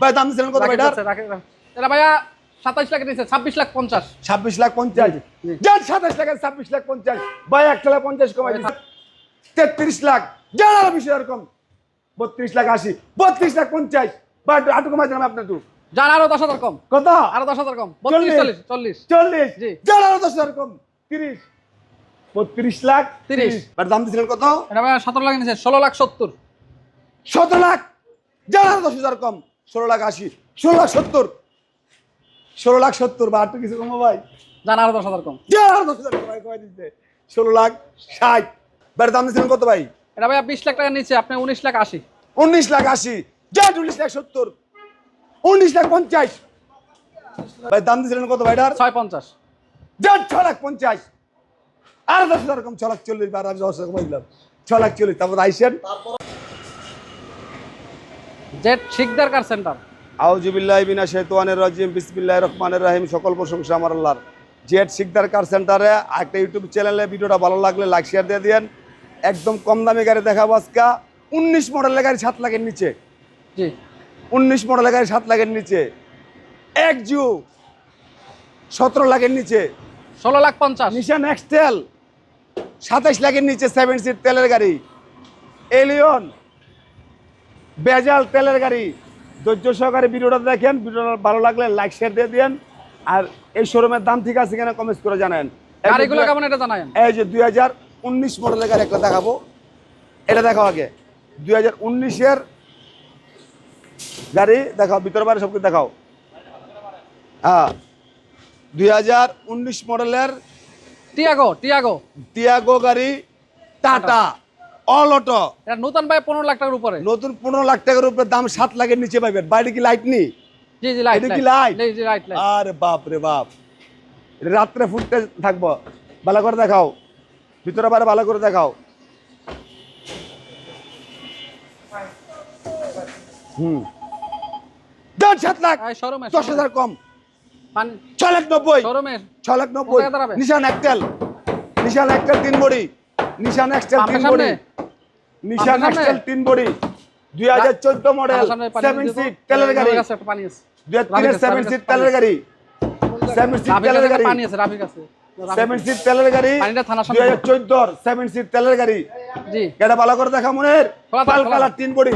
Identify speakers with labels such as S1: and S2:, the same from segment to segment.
S1: ভাই দাম দিচ্ছিলেন কত ভাই
S2: এটা ভাইয়া সাতাইশ লাখ দিচ্ছে ছাব্বিশ লাখ পঞ্চাশ।
S1: ছাব্বিশ লাখ পঞ্চাশ। সাতাশ লাখ ছাব্বিশ লাখ পঞ্চাশ। ভাই একটা লাখ পঞ্চাশ কমাই দিচ্ছে তেত্রিশ লাখ। যান আরও বিশ হাজার কম বত্রিশ লাখ আশি। বত্রিশ লাখ পঞ্চাশ। ভাই আটু কমাই দিলাম আপনার
S2: যান আরও দশ হাজার কম।
S1: কত?
S2: আরও দশ হাজার কম।
S1: চল্লিশ।
S2: চল্লিশ চল্লিশ।
S1: চল্লিশ।
S2: জি।
S1: যান আরও দশ হাজার কম। তিরিশ। বত্রিশ লাখ।
S2: তিরিশ।
S1: ভাই দাম দিচ্ছিলেন কত?
S2: এটা ভাইয়া সতেরো লাখ নিচ্ছে ষোলো লাখ সত্তর।
S1: সতেরো লাখ। যান আরও দশ হাজার কম। ষোলো লাখ আশি ষোলো লাখ সত্তর। ষোলো লাখ সত্তর বা একটু কিছু কমো ভাই।
S2: যান আরও দশ হাজার কম।
S1: আরও দশ হাজার কমাই কমাই দিচ্ছে ষোলো লাখ ষাট। ভাই দাম দিচ্ছিলেন কত ভাই?
S2: এটা ভাইয়া বিশ লাখ টাকা নিচ্ছে আপনি উনিশ লাখ আশি।
S1: উনিশ লাখ আশি। উনিশ লাখ সত্তর। উনিশ লাখ পঞ্চাশ। ভাই দাম দিয়েছিলেন কত ভাইটার
S2: ছয় পঞ্চাশ।
S1: যান ছ লাখ পঞ্চাশ। আর দশ হাজার কম ছ লাখ চল্লিশ বার আমি দশ হাজার কমাই দিলাম। ছ লাখ চল্লিশ তারপর আইসেন।
S2: জেট শিকদার কার সেন্টার?
S1: আউজুবিল্লাহ বিনা শেতওয়ানের রাজিম বিসমিল্লাহ রহমানের রাহিম সকল প্রশংসা আমার আল্লাহর। জেট শিকদার কার সেন্টারে একটা ইউটিউব চ্যানেলে ভিডিওটা ভালো লাগলে লাইক শেয়ার দিয়ে দিয়েন। একদম কম দামি গাড়ি দেখাবো আজকা। উনিশ মডেলের গাড়ি সাত লাখের নিচে।
S2: জি।
S1: উনিশ মডেলের গাড়ি সাত লাখের নিচে। এক জু সতেরো লাখের নিচে।
S2: ষোলো লাখ পঞ্চাশ।
S1: নিশান এক্সটেল সাতাইশ লাখের নিচে সেভেন সিট তেলের গাড়ি। এলিয়ন বেজাল তেলের গাড়ি। ধৈর্য সহকারে ভিডিওটা দেখেন ভিডিওটা ভালো লাগলে লাইক শেয়ার দিয়ে দিন আর এই শোরুমের দাম ঠিক আছে কিনা কমেন্ট করে জানেন
S2: গাড়িগুলো
S1: দুই-
S2: কেমন এটা
S1: এই যে দুই হাজার উনিশ মডেলের গাড়ি একটা দেখাবো। এটা দেখাও আগে। দুই হাজার উনিশের গাড়ি দেখাও ভিতর বাইরে সব কিছু দেখাও। হ্যাঁ দুই হাজার উনিশ মডেলের
S2: টিয়াগো টিয়াগো
S1: টিয়াগো গাড়ি টাটা অল অটো
S2: এটা নতুন ভাই পনেরো লাখ টাকার উপরে।
S1: নতুন পনেরো লাখ টাকার উপরে দাম লাখের নিচে পাইবেন। বাইরে কি লাইট নেই?
S2: জি জি লাইট
S1: কি light?
S2: জি জি লাইট লাইট
S1: আরে বাপ রে বাপ। রাত্রে ফুটতে থাকব। ভালো করে দেখাও। ভিতরে বাইরে ভালো করে দেখাও। হুম। দেড় সাত লাখ। দশ হাজার কম। ছ লাখ নব্বই। ছ লাখ নব্বই। নিশান একটেল। নিশান একটেল তিন বড়ি। নিশান এক্সটেল তিন বড়ি? নিশান এক্সটেল তিন বড়ি। দুই হাজার চোদ্দ মডেল
S2: আমার সামনে পানি
S1: সেভেন
S2: দিব।
S1: সিট তেলের গাড়ি।
S2: পানি আছে।
S1: দুই হাজার
S2: রাফির
S1: তিনের
S2: কাছে,
S1: সেভেন
S2: রাফির
S1: সিট তেলের গাড়ি। সিট তেলের গাড়ি।
S2: পানি আছে রাফির কাছে। রাফির
S1: সেভেন সিট তেলের গাড়ি।
S2: পানিটা
S1: দুই
S2: সামনে।
S1: হাজার চোদ্দর সেভেন সিট তেলের গাড়ি।
S2: জি।
S1: এটা ভালো করে দেখা মনের। পাল কালার তিন বড়ি।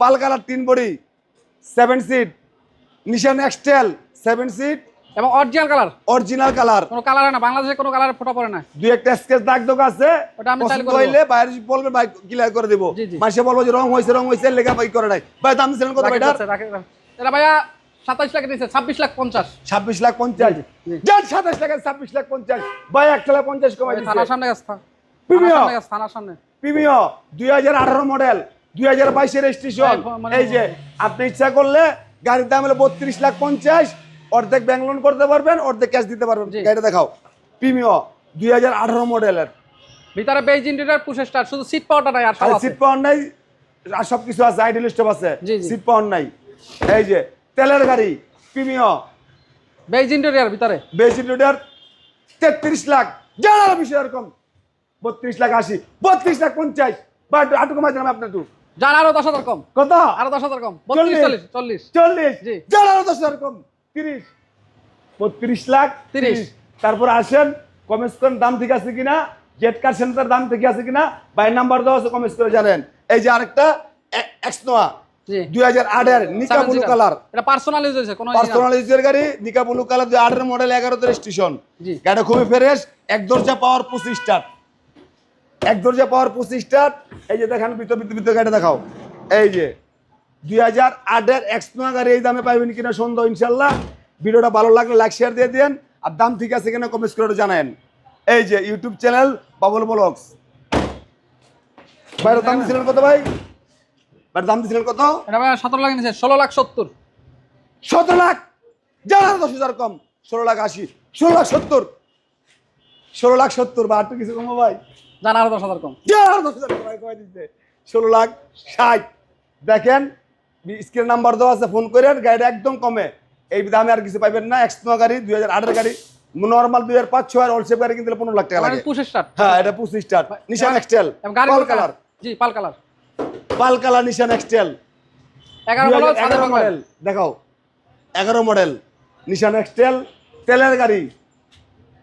S1: পাল কালার তিন বড়ি। Seven seat Nissan X Trail seven seat
S2: এবং অরিজিনাল কালার
S1: অরিজিনাল কালার
S2: কোনো কালার না বাংলাদেশে কোনো কালারে ফোটা পড়ে না।
S1: দুই একটা স্কেচ দাগ দোক আছে
S2: ওটা আমি করে
S1: হইলে বাইরে বলবে ভাই ক্লিয়ার করে দিব। মাসে বলব যে রং হয়েছে রং হয়েছে লেখা ভাই করে নাই। ভাই দাম দিচ্ছিলেন কত
S2: রাখি। এটা ভাইয়া সাতাইশ লাখ দিচ্ছে ছাব্বিশ লাখ পঞ্চাশ।
S1: ছাব্বিশ লাখ পঞ্চাশ।
S2: জি, জি।
S1: যান সাতাশ লাখ ছাব্বিশ লাখ পঞ্চাশ। ভাই একটা লাখ পঞ্চাশ কমাই
S2: ওই
S1: দিচ্ছে
S2: থানার সামনে গেছে থা-
S1: প্রিমিয়াম।
S2: থানার সামনে
S1: হাজার আঠারো মডেল দুই হাজার বাইশের স্টেশন
S2: এই,
S1: যে আপনি ইচ্ছা করলে গাড়ির দাম হলো বত্রিশ লাখ পঞ্চাশ অর্ধেক ব্যাংক লোন করতে পারবেন অর্ধেক ক্যাশ দিতে পারবেন। গাড়িটা দেখাও। প্রিমিও দুই হাজার আঠারো মডেলের
S2: ভিতরে বেজ ইন্টেরিয়র পুশ স্টার শুধু সিট পাওয়াটা নাই আর
S1: সিট পাওয়ার নাই আর সব কিছু আছে আইডল স্টপ আছে। সিট পাওয়ার নাই। এই যে তেলের গাড়ি প্রিমিও
S2: বেজ ইন্টেরিয়র ভিতরে।
S1: বেশি লিটার তেত্রিশ লাখ। জানা বিশ হাজার কম বত্রিশ লাখ আশি বত্রিশ লাখ পঞ্চাশ। বা আটু কমাই দিলাম আপনার
S2: আরও দশ হাজার কম।
S1: কত?
S2: আরও দশ হাজার কম।
S1: চল্লিশ।
S2: চল্লিশ চল্লিশ।
S1: দশ হাজার কম। তিরিশ। বত্রিশ লাখ
S2: তিরিশ।
S1: তারপর আসেন কমেন্স করেন দাম ঠিক আছে কিনা? জেট কার সেন্টার দাম ঠিক আছে কিনা? বাই নাম্বার দেওয়া আছে কমেন্স করে জানেন। এই যে আরেকটা এক্সনোয়া। দুই হাজার আটের নিকা ব্লু কালার।
S2: এটা পার্সোনাল ইউজ হয়েছে কোনো
S1: পার্সোনাল ইউজের গাড়ি নিকা ব্লু কালার দুই আটের মডেল স্টেশন গাড়িটা খুবই ফ্রেশ এক দরজা পাওয়ার পঁচিশ স্টার এক দরজা পাওয়ার পঁচিশ স্টার এই যে দেখান ভিতর ভিতর ভিতর গাড়িটা দেখাও। এই যে দুই হাজার আটের এক্সনোয়া গাড়ি এই দামে পাইবেন কিনা সন্দেহ ইনশাল্লাহ ভিডিওটা ভালো লাগলে লাইক শেয়ার দিয়ে দেন আর দাম ঠিক আছে কিনা কমেন্ট করে জানেন এই যে ইউটিউব চ্যানেল বাবুল ব্লগস। ভাইয়ের দাম দিয়েছিলেন কত ভাই? ভাইয়ের দাম দিয়েছিলেন কত?
S2: এটা ভাইয়া সতেরো লাখ নিচ্ছে ষোলো লাখ সত্তর।
S1: সতেরো লাখ? জানা দশ হাজার কম ষোলো লাখ আশি ষোলো লাখ সত্তর। ষোলো লাখ সত্তর বা একটু কিছু কমো ভাই।
S2: যান আরও দশ হাজার কম।
S1: জানা দশ হাজার কমাই কমাই দিচ্ছে ষোলো লাখ ষাট। দেখেন স্ক্রিন নাম্বার দেওয়া আছে ফোন করে গাড়িটা একদম কমে। এই দামে আর কিছু পাইবেন না এক্সট্রা গাড়ি দুই হাজার আটের গাড়ি। নর্মাল দুই হাজার পাঁচ ছয় অলসেপ গাড়ি কিনতে পনেরো লাখ টাকা লাগে।
S2: স্টার
S1: হ্যাঁ এটা পঁচিশ start Nissan X Trail pearl colour.
S2: জি pearl colour.
S1: Pearl colour Nissan X Trail
S2: এগারো মডেল,
S1: দেখাও। এগারো মডেল নিশান এক্সটেল তেলের গাড়ি।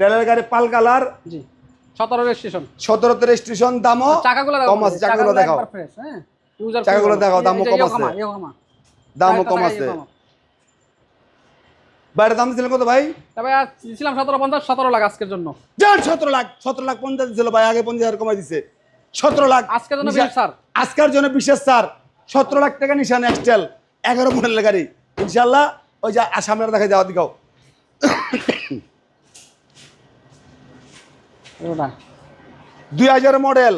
S1: তেলের গাড়ি পাল কালার।
S2: জি সতেরো রেজিস্ট্রেশন।
S1: সতেরোতে রেজিস্ট্রেশন দামও
S2: চাকাগুলো
S1: কম আছে চাকাগুলো দেখাও।
S2: হ্যাঁ।
S1: চাকাগুলো দেখাও, দামও কম আছে। দামও কম আছে। বাইরের দাম কত ভাই?
S2: সতেরো পঞ্চাশ সতেরো লাখ আজকের জন্য।
S1: যান সতেরো লাখ সতেরো লাখ পঞ্চাশ ছিল ভাই আগে পঞ্চাশ হাজার কমাই দিছে। সতেরো লাখ
S2: আজকের জন্য ছাড়।
S1: আজকের জন্য বিশেষ স্যার সতেরো লাখ টাকা নিশান এক্সটেল এগারো মডেলের গাড়ি। ইনশাল্লাহ ওই যে সামনে দেখা যাওয়া দিকাও। দুই হাজার model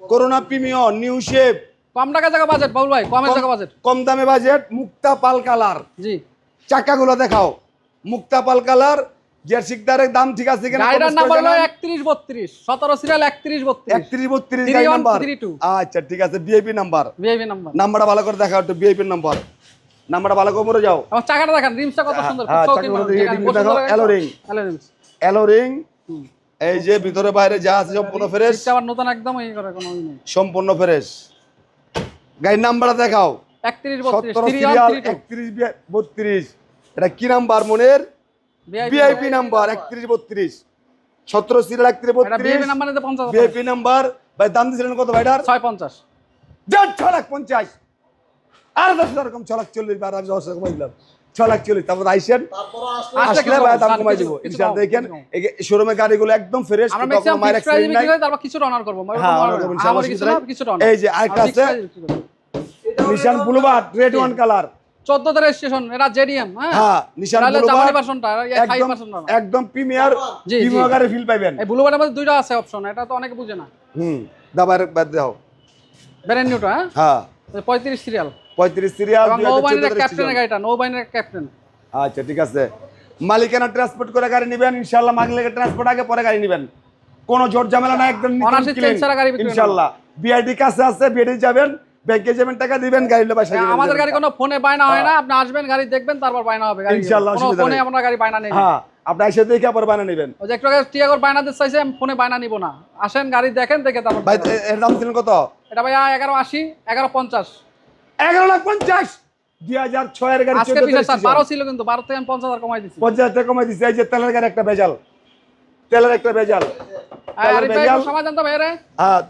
S1: Corona premier new shape
S2: কম টাকা জায়গা বাজেট বাবুল ভাই কমের জায়গা বাজেট
S1: কম দামে বাজেট মুক্তা পাল কালার।
S2: জি।
S1: চাকাগুলো দেখাও। মুক্তা পাল কালার জার্সিকদারের দাম ঠিক আছে কিনা
S2: নাম্বার হলো সিরিয়াল
S1: গাড়ি। আচ্ছা ঠিক আছে নাম্বার
S2: ভিআইপি নাম্বার
S1: নাম্বারটা ভালো করে দেখাও একটু নাম্বার নাম্বারটা ভালো করে মরে যাও।
S2: আমার চাকাটা দেখেন রিমসটা কত সুন্দর
S1: হ্যাঁ, দেখি। এলো রিং এই যে ভিতরে বাইরে যা আছে সম্পূর্ণ ফ্রেশ
S2: আবার নতুন একদম এই করে কোনো
S1: সম্পূর্ণ ফ্রেশ গাড়ির নাম্বারটা দেখাও।
S2: বত্রিশ
S1: এটা কি নাম্বার মনের? VIP number. একত্রিশ বত্রিশ। সতেরো সিরিয়াল একত্রিশ বত্রিশ।
S2: Number
S1: VIP number. ভাই দাম দিয়েছিলেন কত ভাইটার
S2: ছয় পঞ্চাশ।
S1: দেড় ছ লাখ পঞ্চাশ। আর দশ হাজার কম ছ লাখ চল্লিশ বার আমি দশ হাজার কমাই দিলাম। ছ লাখ চল্লিশ তারপর আইসেন।
S2: আসলে
S1: ভাই দাম কমাই দিব। ইনশাআল্লাহ দেখেন শোরুমে গাড়িগুলো একদম ফ্রেশ
S2: তারপর অনার করব
S1: হ্যাঁ। এই যে আরেকটা আছে। Nissan Bluebird red wine colour
S2: চোদ্দতে registration এটা জেডিএম হ্যাঁ?
S1: হ্যাঁ নিশান
S2: তাহলে জাপানি ভার্সনটা
S1: একদম একদম প্রিমিয়ার গাড়ি ফিল পাইবেন।
S2: এই ব্লু মধ্যে দুইটা আছে অপশন এটা তো অনেকে বুঝে না।
S1: হুম দাবার বাদ দাও।
S2: ব্র্যান্ড নিউটা হ্যাঁ?
S1: হ্যাঁ।
S2: পঁয়ত্রিশ সিরিয়াল
S1: পঁয়ত্রিশ সিরিয়াল আচ্ছা ঠিক আছে। মালিকানা ট্রান্সপোর্ট করে গাড়ি নেবেন ইনশাল্লাহ ট্রান্সপোর্ট আগে পরে গাড়ি নেবেন। কোনো জোর ঝামেলা না একদম। ইনশাল্লাহ বিআইডি কাছে আছে বিআইডি যাবেন ব্যাংকে যাবেন টাকা দিবেন গাড়ি লোক
S2: আমাদের গাড়ি কোনো ফোনে বায়না হয় না আপনি আসবেন গাড়ি দেখবেন তারপর বায়না হবে
S1: ইনশাআল্লাহ,
S2: ফোনে। আমরা গাড়ি বায়না নেই।
S1: হ্যাঁ আপনি এসে দেখে পরে বানিয়ে নেবেন।
S2: ওই যে একটু আগে টিয়াগোর বায়না দিতে চাইছে আমি ফোনে বায়না নিব না। আসেন গাড়ি দেখেন দেখে তারপর
S1: ভাই এর দাম ছিলেন কত?
S2: এটা ভাইয়া এগারো আশি এগারো
S1: লাখ পঞ্চাশ। দুই হাজার ছয়ের গাড়ি
S2: আজকে
S1: চোদ্দ
S2: বিশেষ স্যার বারো ছিল কিন্তু বারো থেকে আমি পঞ্চাশ হাজার কমাই দিচ্ছি
S1: পঞ্চাশ টাকা কমাই দিচ্ছে এই যে তেলের গাড়ি একটা ভেজাল। তেলের একটা ভেজাল। তেলের ভেজাল।
S2: একটু সময় জানতে ভাই রে
S1: হ্যাঁ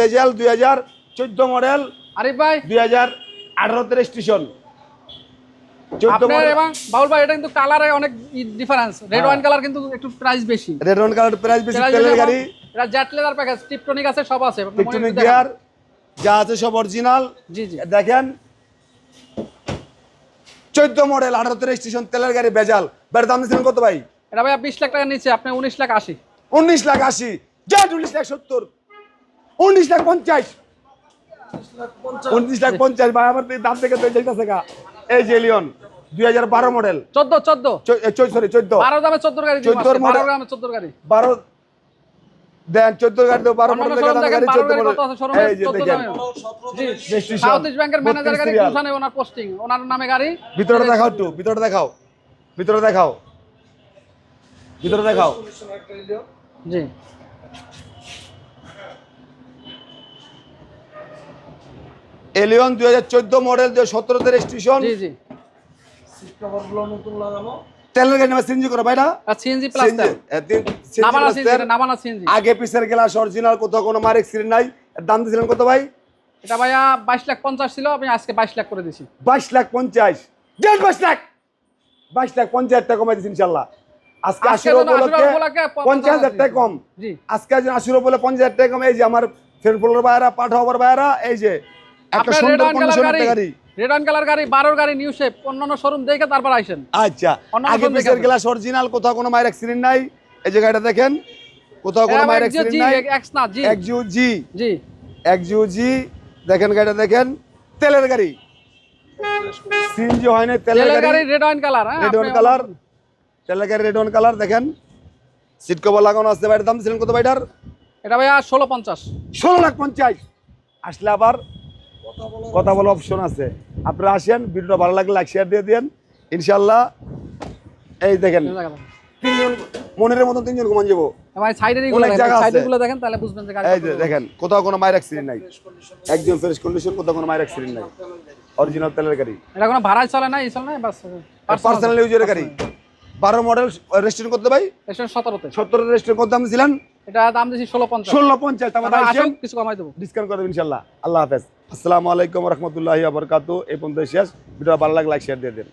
S1: ভেজাল দুই হাজার চোদ্দ মডেল।
S2: আরিফ ভাই।
S1: দুই হাজার আঠারোতে
S2: ভাই এটা কিন্তু কালারে অনেক ডিফারেন্স রেড ওয়াইন কালার কিন্তু একটু প্রাইস বেশি।
S1: রেড ওয়ান কালার প্রাইস বেশি তেলের গাড়ি।
S2: এটা জেট লেদার প্যাকেজ টিপটনিক আছে সব আছে।
S1: গিয়ার যা আছে সব অরিজিনাল
S2: জি জি।
S1: দেখেন। চোদ্দ মডেল আঠারোতে স্টেশন তেলের গাড়ি ভেজাল। বেড়ে দাম দিচ্ছেন কত ভাই?
S2: এটা ভাইয়া বিশ লাখ টাকা নিচ্ছে আপনি উনিশ লাখ আশি।
S1: উনিশ লাখ আশি। জেট উনিশ লাখ সত্তর। উনিশ লাখ পঞ্চাশ। উনিশ লাখ পঞ্চাশ ভাই আমার দাম থেকে তো যাইতেছে গা। এই যে লিওন দুই হাজার বারো মডেল
S2: চোদ্দ চোদ্দ।
S1: সরি চোদ্দ।
S2: বারো দামে চোদ্দোর গাড়ি দিলাম
S1: 14
S2: আজকে, বারো দামে চোদ্দোর গাড়ি।
S1: বারো দেন চোদ্দ গাড়ি দেবো বারো মডেল গাড়ি চোদ্দ মডেল? এই যে দেখেন।
S2: সাউথ ইস্ট ব্যাংকের ম্যানেজার গাড়ি। ওনার পোস্টিং ওনার নামে গাড়ি।
S1: ভিতরে দেখাও একটু ভিতরে দেখাও ভিতরে দেখাও। ভিতরে দেখাও।
S2: জি।
S1: এলিয়ন দুই হাজার চোদ্দ মডেল দুই সতেরোতে রেজিস্ট্রেশন
S2: জি জি।
S1: তেলের গাড়ি নামে সিএনজি করো
S2: সিএনজি প্লাস সিএনজি
S1: তেল।
S2: নামানা সিএনজি
S1: আগে পিসের গ্লাস অরিজিনাল কোথাও কোনো মার এক্সিডেন্ট নাই। দাম দিয়েছিলেন কত ভাই?
S2: এটা ভাইয়া বাইশ লাখ পঞ্চাশ ছিল আমি আজকে বাইশ লাখ করে দিছি।
S1: বাইশ লাখ পঞ্চাশ। দেড় বাইশ লাখ। বাইশ লাখ পঞ্চাশ টাকা কমাই দিচ্ছি ইনশাল্লাহ আজকে আশির উপলক্ষে পঞ্চাশ হাজার টাকা কম। আজকে আজ আশির উপলে পঞ্চাশ হাজার টাকা কম এই যে আমার ফ্রেন্ড ফলোর ভাইয়ারা পাঠাবার ভাইয়ারা এই যে একটা সুন্দর কন্ডিশনের
S2: গাড়ি অন কালার গাড়ি বারোর গাড়ি নিউ শেপ অন্যান্য শোরুম দেখে তারপর আইসেন।
S1: আচ্ছা আগে পিসের গ্লাস অরিজিনাল কোথাও কোনো মায়ের অ্যাক্সিডেন্ট নাই। এই যে গাড়িটা দেখেন কোথাও কোনো মায়ের অ্যাক্সিডেন্ট নাই।
S2: এক্স না জি।
S1: জি
S2: জি।
S1: জি। দেখেন গাড়িটা দেখেন তেলের গাড়ি। সিএনজি হয় না তেলের
S2: গাড়ি। রেড ওয়াইন কালার হ্যাঁ
S1: রেড
S2: আপনি-
S1: কালার তেলের গাড়ি রেড ওয়ান কালার দেখেন। সিট কভার লাগানো আছে বাইরের দাম ছিলেন কত
S2: এটা ভাইয়া ষোলো পঞ্চাশ।
S1: ষোলো লাখ পঞ্চাশ। আসলে আবার কথা বলার অপশন আছে। আপনারা আসেন ভিডিওটা ভালো লাগলে লাইক শেয়ার দিয়ে দেন ইনশাল্লাহ এই দেখেন তিনজন মনের মতো তিনজন ঘুমান যাব।
S2: দেখেন
S1: কোথাও কোনো নাই। একজন ফ্রেশ কন্ডিশন কোথাও কোনো নাই। অরিজিনাল তেলের গাড়ি।
S2: এটা কোনো ভাড়া চলে না চলে না
S1: পার্সোনাল ইউজের গাড়ি। বারো মডেল রেস্টুরেন্ট করতে ভাই? সতেরো রেস্টুরেন্ট কত দাম দিছিলেন
S2: এটা দাম দিছি ষোলো পঞ্চাশ।
S1: ষোলো পঞ্চাশ
S2: কিছু
S1: ডিসকাউন্ট করে আল্লাহ হাফেজ। আসসালামু আলাইকুম রহমতুল্লাহ আবরকাত এই পর্যন্ত শেষ। ভিডিও ভালো লাগে লাইক শেয়ার দিয়ে দেন।